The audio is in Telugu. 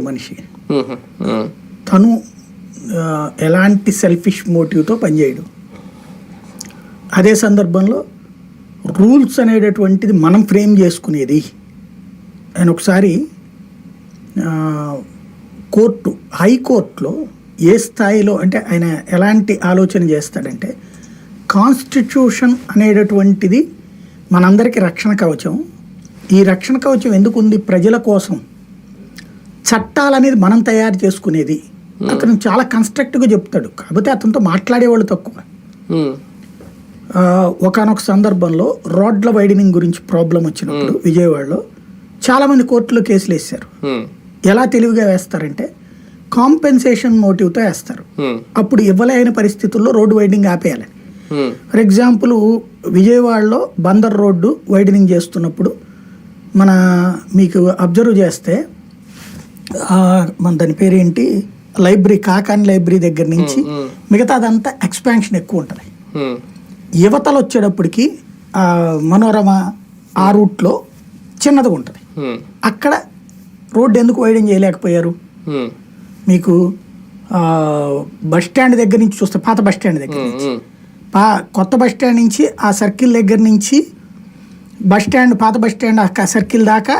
మనిషి. తను ఎలాంటి సెల్ఫిష్ మోటివ్తో పనిచేయడు అదే సందర్భంలో రూల్స్ అనేటటువంటిది మనం ఫ్రేమ్ చేసుకునేది. ఆయన ఒకసారి కోర్టు హైకోర్టులో ఏ స్థాయిలో అంటే ఆయన ఎలాంటి ఆలోచన చేస్తాడంటే కాన్స్టిట్యూషన్ అనేటటువంటిది మనందరికీ రక్షణ కవచం. ఈ రక్షణ కవచం ఎందుకు ఉంది ప్రజల కోసం. చట్టాలనేది మనం తయారు చేసుకునేది. అతను చాలా కన్స్ట్రక్టివ్గా చెప్తాడు. కాకపోతే అతనితో మాట్లాడేవాళ్ళు తక్కువ. ఒకనొక సందర్భంలో రోడ్ల వైడనింగ్ గురించి ప్రాబ్లం వచ్చినప్పుడు విజయవాడలో చాలామంది కోర్టులో కేసులు వేశారు. ఎలా తెలివిగా వేస్తారంటే కాంపెన్సేషన్ మోటివ్తో వేస్తారు. అప్పుడు ఇవ్వలేని పరిస్థితుల్లో రోడ్డు వైడనింగ్ ఆపేయాలని ఉమ్, ఫర్ ఎగ్జాంపుల్ విజయవాడలో బందర్ రోడ్డు వైడనింగ్ చేస్తున్నప్పుడు మన మీకు అబ్జర్వ్ చేస్తే మన దాని పేరేంటి? లైబ్రరీ కాకాని లైబ్రరీ దగ్గర నుంచి మిగతాదంతా ఎక్స్పాన్షన్ ఎక్కువ ఉంటుంది యువతలు వచ్చేటప్పటికి మనోరమ ఆ రూట్లో చిన్నదిగా ఉంటుంది అక్కడ రోడ్డు ఎందుకు వైడన్ చేయలేకపోయారు మీకు బస్ స్టాండ్ దగ్గర నుంచి చూస్తే పాత బస్ స్టాండ్ దగ్గర నుంచి. పా కొత్త బస్ స్టాండ్ నుంచి ఆ సర్కిల్ దగ్గర నుంచి బస్ స్టాండ్ పాత బస్ స్టాండ్ ఆ సర్కిల్ దాకా